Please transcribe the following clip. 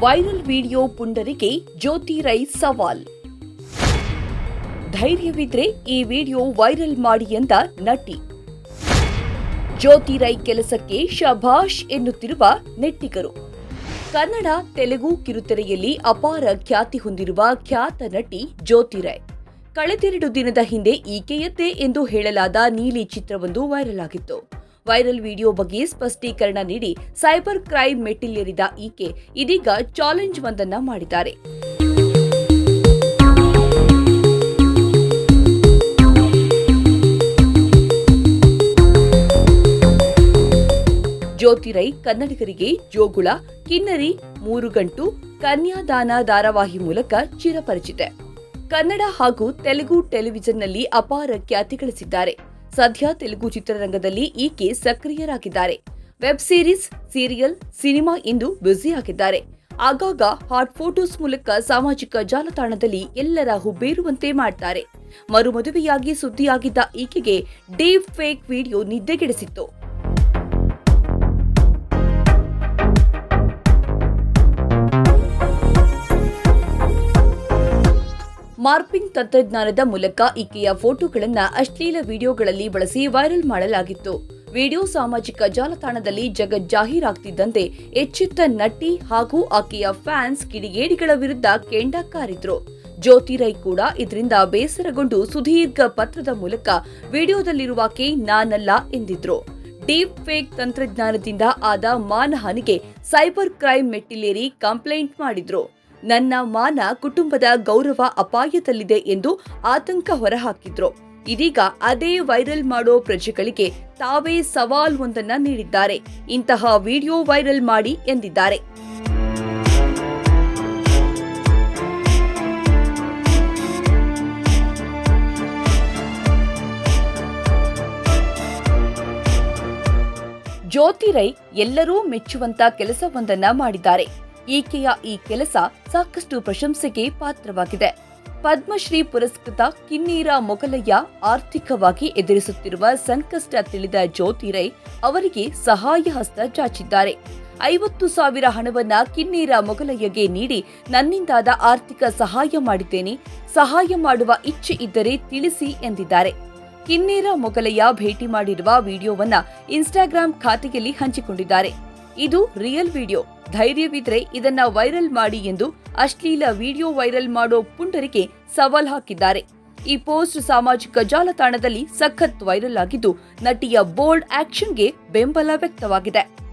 Viral video ಪುಂಡರಿಗೆ ಜ್ಯೋತಿ ರೈ ಸವಾಲ್. ಧೈರ್ಯವಿದ್ರೆ ಈ ವಿಡಿಯೋ ವೈರಲ್ ಮಾಡಿ ಎಂದ ನಟಿ. ಜ್ಯೋತಿ ರೈ ಕೆಲಸಕ್ಕೆ ಶಭಾಷ್ ಎನ್ನುತ್ತಿರುವ ನೆಟ್ಟಿಗರು. ಕನ್ನಡ, ತೆಲುಗು ಕಿರುತೆರೆಯಲ್ಲಿ ಅಪಾರ ಖ್ಯಾತಿ ಹೊಂದಿರುವ ಖ್ಯಾತ ನಟಿ ಜ್ಯೋತಿ ರೈ. ಕಳೆದೆರಡು ದಿನದ ಹಿಂದೆ ಈಕೆಯತ್ತೆ ಎಂದು ಹೇಳಲಾದ ನೀಲಿ ಚಿತ್ರವೊಂದು ವೈರಲ್ ಆಗಿತ್ತು. ವೈರಲ್ ವಿಡಿಯೋ ಬಗ್ಗೆ ಸ್ಪಷ್ಟೀಕರಣ ನೀಡಿ ಸೈಬರ್ ಕ್ರೈಮ್ ಮೆಟ್ಟಿಲೇರಿದ ಈಕೆ ಇದೀಗ ಚಾಲೆಂಜ್ ಒಂದನ್ನ ಮಾಡಿದ್ದಾರೆ. ಜ್ಯೋತಿರೈ ಕನ್ನಡಿಗರಿಗೆ ಜೋಗುಳ, ಕಿನ್ನರಿ ಮೂರು ಗಂಟು ಕನ್ಯಾದಾನ ಧಾರಾವಾಹಿ ಮೂಲಕ ಚಿರಪರಿಚಿತೆ. ಕನ್ನಡ ಹಾಗೂ ತೆಲುಗು ಟೆಲಿವಿಷನ್ನಲ್ಲಿ ಅಪಾರ ಖ್ಯಾತಿ ಗಳಿಸಿದ್ದಾರೆ. ಸದ್ಯ ತೆಲುಗು ಚಿತ್ರರಂಗದಲ್ಲಿ ಈಕೆ ಸಕ್ರಿಯರಾಗಿದ್ದಾರೆ. ವೆಬ್ ಸೀರೀಸ್, ಸೀರಿಯಲ್, ಸಿನಿಮಾ ಎಂದು ಬ್ಯುಸಿಯಾಗಿದ್ದಾರೆ ಆಗಾಗ ಹಾಟ್ ಫೋಟೋಸ್ ಮೂಲಕ ಸಾಮಾಜಿಕ ಜಾಲತಾಣದಲ್ಲಿ ಎಲ್ಲರ ಹುಬ್ಬೇರುವಂತೆ ಮಾಡ್ತಾರೆ. ಮರುಮದುವೆಯಾಗಿ ಸುದ್ದಿಯಾಗಿದ್ದ ಈಕೆಗೆ ಡೀಪ್ ಫೇಕ್ ವಿಡಿಯೋ ನಿದ್ದೆಗೆಡಿಸಿತ್ತು. ಮಾರ್ಪಿಂಗ್ ತಂತ್ರಜ್ಞಾನದ ಮೂಲಕ ಈಕೆಯ ಫೋಟೋಗಳನ್ನು ಅಶ್ಲೀಲ ವಿಡಿಯೋಗಳಲ್ಲಿ ಬಳಸಿ ವೈರಲ್ ಮಾಡಲಾಗಿತ್ತು. ವಿಡಿಯೋ ಸಾಮಾಜಿಕ ಜಾಲತಾಣದಲ್ಲಿ ಜಗಜ್ಜಾಹೀರಾಗ್ತಿದ್ದಂತೆ ಎಚ್ಚೆತ್ತ ನಟಿ ಹಾಗೂ ಆಕೆಯ ಫ್ಯಾನ್ಸ್ ಕಿಡಿಗೇಡಿಗಳ ವಿರುದ್ಧ ಕೆಂಡ ಕಾರಿದ್ರು. ಜ್ಯೋತಿ ರೈ ಕೂಡ ಇದರಿಂದ ಬೇಸರಗೊಂಡು ಸುದೀರ್ಘ ಪತ್ರದ ಮೂಲಕ ವಿಡಿಯೋದಲ್ಲಿರುವಾಕೆ ನಾನಲ್ಲ ಎಂದಿದ್ರು. ಡೀಪ್ ಫೇಕ್ ತಂತ್ರಜ್ಞಾನದಿಂದ ಆದ ಮಾನಹಾನಿಗೆ ಸೈಬರ್ ಕ್ರೈಮ್ ಮೆಟ್ಟಿಲೇರಿ ಕಂಪ್ಲೇಂಟ್ ಮಾಡಿದ್ರು. ನನ್ನ ಮಾನ ಕುಟುಂಬದ ಗೌರವ ಅಪಾಯದಲ್ಲಿದೆ ಎಂದು ಆತಂಕ ಹೊರಹಾಕಿದ್ರು. ಇದೀಗ ಅದೇ ವೈರಲ್ ಮಾಡೋ ಪ್ರಜೆಗಳಿಗೆ ತಾವೇ ಸವಾಲ್ ಒಂದನ್ನ ನೀಡಿದ್ದಾರೆ. ಇಂತಹ ವಿಡಿಯೋ ವೈರಲ್ ಮಾಡಿ ಎಂದಿದ್ದಾರೆ. ಜ್ಯೋತಿ ರೈ ಎಲ್ಲರೂ ಮೆಚ್ಚುವಂತ ಕೆಲಸವೊಂದನ್ನ ಮಾಡಿದ್ದಾರೆ. ಈಕೆಯ ಈ ಕೆಲಸ ಸಾಕಷ್ಟು ಪ್ರಶಂಸೆಗೆ ಪಾತ್ರವಾಗಿದೆ. ಪದ್ಮಶ್ರೀ ಪುರಸ್ಕೃತ ಕಿನ್ನೀರ ಮೊಗಲಯ್ಯ ಆರ್ಥಿಕವಾಗಿ ಎದುರಿಸುತ್ತಿರುವ ಸಂಕಷ್ಟ ತಿಳಿದ ಜ್ಯೋತಿ ರೈ ಅವರಿಗೆ ಸಹಾಯ ಹಸ್ತ ಚಾಚಿದ್ದಾರೆ. ಐವತ್ತು ಸಾವಿರ ಹಣವನ್ನ ಕಿನ್ನೀರ ಮೊಗಲಯ್ಯಗೆ ನೀಡಿ ನನ್ನಿಂದಾದ ಆರ್ಥಿಕ ಸಹಾಯ ಮಾಡಿದ್ದೇನೆ, ಸಹಾಯ ಮಾಡುವ ಇಚ್ಛೆ ಇದ್ದರೆ ತಿಳಿಸಿ ಎಂದಿದ್ದಾರೆ. ಕಿನ್ನೀರ ಮೊಗಲಯ್ಯ ಭೇಟಿ ಮಾಡಿರುವ ವಿಡಿಯೋವನ್ನ ಇನ್ಸ್ಟಾಗ್ರಾಂ ಖಾತೆಯಲ್ಲಿ ಹಂಚಿಕೊಂಡಿದ್ದಾರೆ. ಇದು ರಿಯಲ್ ವಿಡಿಯೋ ಧೈರ್ಯವಿದ್ರೆ ಇದನ್ನ ವೈರಲ್ ಮಾಡಿ ಎಂದು ಅಶ್ಲೀಲ ವಿಡಿಯೋ ವೈರಲ್ ಮಾಡೋ ಪುಂಡರಿಗೆ ಸವಾಲ್ ಹಾಕಿದ್ದಾರೆ. ಈ ಪೋಸ್ಟ್ ಸಾಮಾಜಿಕ ಜಾಲತಾಣದಲ್ಲಿ ಸಖತ್ ವೈರಲ್ ಆಗಿದ್ದು, ನಟಿಯ ಬೋಲ್ಡ್ ಆಕ್ಷನ್ಗೆ ಬೆಂಬಲ ವ್ಯಕ್ತವಾಗಿದೆ.